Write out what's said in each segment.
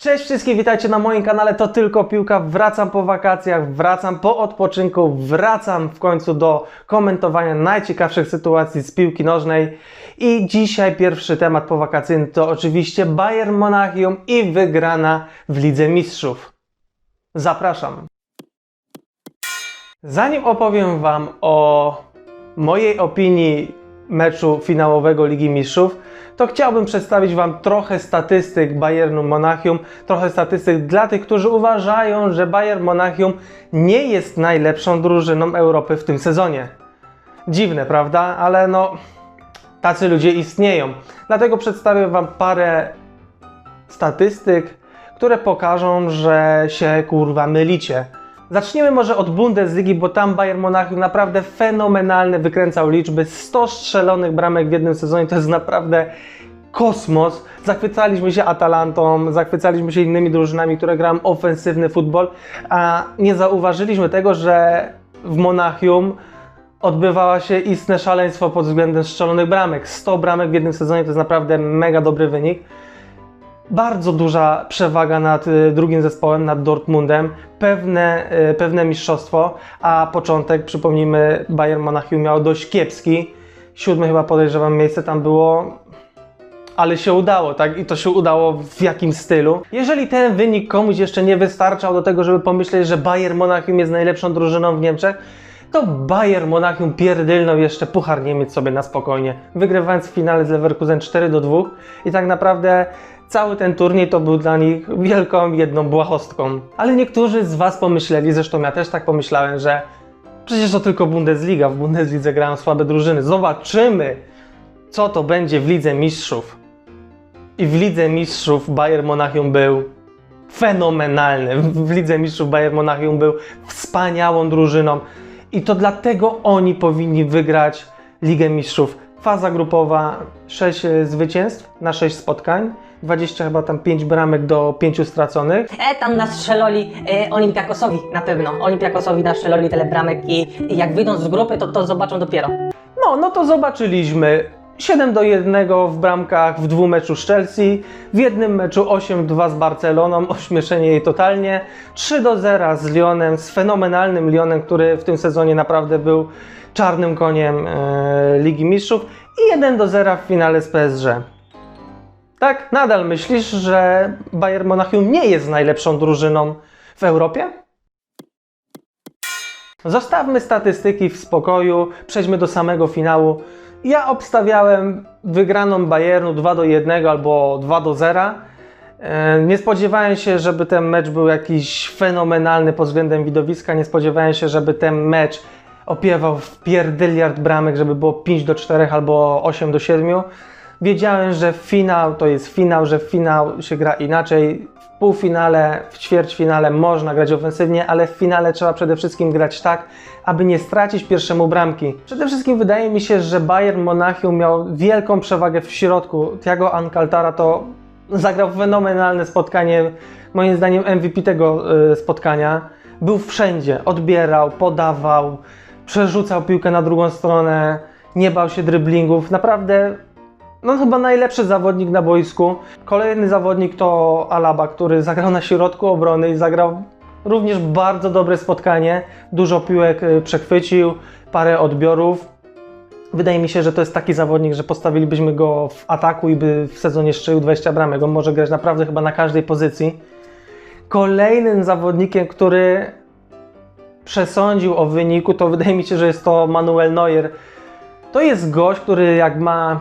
Cześć wszystkim, witajcie na moim kanale To Tylko Piłka. Wracam po wakacjach, wracam po odpoczynku, wracam w końcu do komentowania najciekawszych sytuacji z piłki nożnej. I dzisiaj pierwszy temat powakacyjny to oczywiście Bayern Monachium i wygrana w Lidze Mistrzów. Zapraszam. Zanim opowiem Wam o mojej opinii meczu finałowego Ligi Mistrzów, to chciałbym przedstawić Wam trochę statystyk Bayernu Monachium, trochę statystyk dla tych, którzy uważają, że Bayern Monachium nie jest najlepszą drużyną Europy w tym sezonie. Dziwne, prawda? Ale no, tacy ludzie istnieją. Dlatego przedstawię Wam parę statystyk, które pokażą, że się kurwa mylicie. Zacznijmy może od Bundesligi, bo tam Bayern Monachium naprawdę fenomenalne wykręcał liczby. 100 strzelonych bramek w jednym sezonie to jest naprawdę kosmos. Zachwycaliśmy się Atalantą, zachwycaliśmy się innymi drużynami, które grają ofensywny futbol, a nie zauważyliśmy tego, że w Monachium odbywała się istne szaleństwo pod względem strzelonych bramek. 100 bramek w jednym sezonie to jest naprawdę mega dobry wynik bardzo duża przewaga nad y, drugim zespołem, nad Dortmundem, pewne, y, pewne mistrzostwo, a początek, przypomnijmy, Bayern Monachium miał dość kiepski, siódme chyba podejrzewam miejsce tam było, ale się udało, tak? I to się udało w jakim stylu. Jeżeli ten wynik komuś jeszcze nie wystarczał do tego, żeby pomyśleć, że Bayern Monachium jest najlepszą drużyną w Niemczech, to Bayern Monachium pierdylnął jeszcze Puchar Niemiec sobie na spokojnie, wygrywając w finale z Leverkusen 4 do 2 i tak naprawdę cały ten turniej to był dla nich wielką jedną błahostką. Ale niektórzy z Was pomyśleli, zresztą ja też tak pomyślałem, że przecież to tylko Bundesliga, w Bundeslidze grają słabe drużyny. Zobaczymy, co to będzie w Lidze Mistrzów. I w Lidze Mistrzów Bayern Monachium był fenomenalny. W Lidze Mistrzów Bayern Monachium był wspaniałą drużyną. I to dlatego oni powinni wygrać Ligę Mistrzów. Faza grupowa 6 zwycięstw na 6 spotkań, 20 chyba tam 5 bramek do 5 straconych. E, tam nastrzeloli e, Olimpiakosowi na pewno. Olimpiakosowi nastrzeloli tyle bramek i, i jak wyjdą z grupy, to to zobaczą dopiero. No, no to zobaczyliśmy. 7 do 1 w bramkach w dwóch meczu z Chelsea, w jednym meczu 8-2 z Barceloną, ośmieszenie jej totalnie, 3 do 0 z Lyonem, z fenomenalnym Lyonem, który w tym sezonie naprawdę był czarnym koniem e, Ligi Mistrzów i 1 do 0 w finale z PSG. Tak, nadal myślisz, że Bayern Monachium nie jest najlepszą drużyną w Europie? Zostawmy statystyki w spokoju, przejdźmy do samego finału. Ja obstawiałem wygraną Bayernu 2 do 1 albo 2 do 0. E, Nie spodziewałem się, żeby ten mecz był jakiś fenomenalny pod względem widowiska. Nie spodziewałem się, żeby ten mecz opiewał w pierdyliard bramek, żeby było 5 do 4 albo 8 do 7. Wiedziałem, że finał to jest finał, że finał się gra inaczej. W półfinale, w ćwierćfinale można grać ofensywnie, ale w finale trzeba przede wszystkim grać tak, aby nie stracić pierwszemu bramki. Przede wszystkim wydaje mi się, że Bayern Monachium miał wielką przewagę w środku. Thiago Alcantara to zagrał fenomenalne spotkanie, moim zdaniem MVP tego y, spotkania. Był wszędzie, odbierał, podawał, przerzucał piłkę na drugą stronę, nie bał się dryblingów. Naprawdę no chyba najlepszy zawodnik na boisku. Kolejny zawodnik to Alaba, który zagrał na środku obrony i zagrał również bardzo dobre spotkanie. Dużo piłek y, przechwycił, parę odbiorów. Wydaje mi się, że to jest taki zawodnik, że postawilibyśmy go w ataku i by w sezonie strzelił 20 bramek. On może grać naprawdę chyba na każdej pozycji. Kolejnym zawodnikiem, który przesądził o wyniku, to wydaje mi się, że jest to Manuel Neuer. To jest gość, który jak ma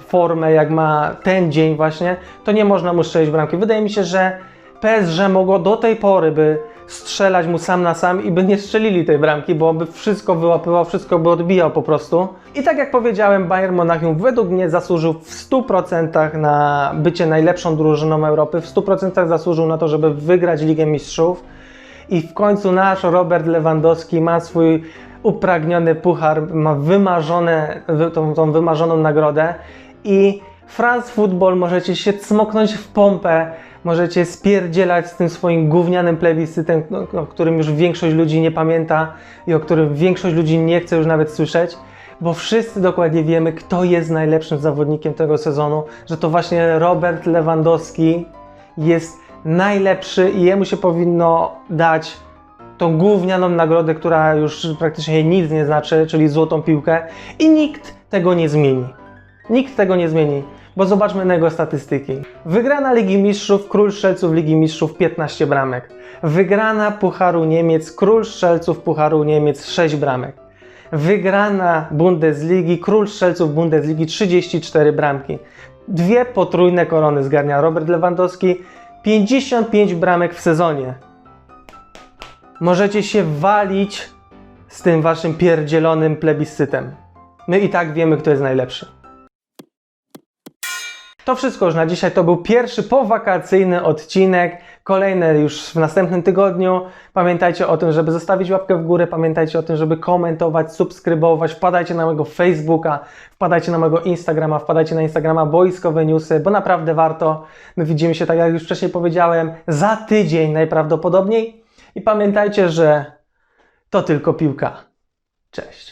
formę, jak ma ten dzień właśnie, to nie można mu strzelić bramki. Wydaje mi się, że PSG mogło do tej pory by strzelać mu sam na sam i by nie strzelili tej bramki, bo by wszystko wyłapywał, wszystko by odbijał po prostu. I tak jak powiedziałem, Bayern Monachium według mnie zasłużył w 100% na bycie najlepszą drużyną Europy, w 100% zasłużył na to, żeby wygrać Ligę Mistrzów. I w końcu nasz Robert Lewandowski ma swój upragniony puchar, ma wymarzone, wy- tą, tą wymarzoną nagrodę i France Football możecie się cmoknąć w pompę, możecie spierdzielać z tym swoim gównianym plebiscytem, no, o którym już większość ludzi nie pamięta i o którym większość ludzi nie chce już nawet słyszeć, bo wszyscy dokładnie wiemy, kto jest najlepszym zawodnikiem tego sezonu, że to właśnie Robert Lewandowski jest najlepszy i jemu się powinno dać tą gównianą nagrodę, która już praktycznie nic nie znaczy, czyli złotą piłkę i nikt tego nie zmieni. Nikt tego nie zmieni, bo zobaczmy na jego statystyki. Wygrana Ligi Mistrzów, Król Strzelców Ligi Mistrzów 15 bramek. Wygrana Pucharu Niemiec, Król Strzelców Pucharu Niemiec 6 bramek. Wygrana Bundesligi, Król Strzelców Bundesligi 34 bramki. Dwie potrójne korony zgarnia Robert Lewandowski, 55 bramek w sezonie. Możecie się walić z tym waszym pierdzielonym plebiscytem. My i tak wiemy, kto jest najlepszy. To wszystko już na dzisiaj. To był pierwszy powakacyjny odcinek. Kolejne już w następnym tygodniu. Pamiętajcie o tym, żeby zostawić łapkę w górę. Pamiętajcie o tym, żeby komentować, subskrybować. Wpadajcie na mojego Facebooka, wpadajcie na mojego Instagrama, wpadajcie na Instagrama Boiskowe Newsy, bo naprawdę warto. My widzimy się, tak jak już wcześniej powiedziałem, za tydzień najprawdopodobniej. I pamiętajcie, że to tylko piłka. Cześć.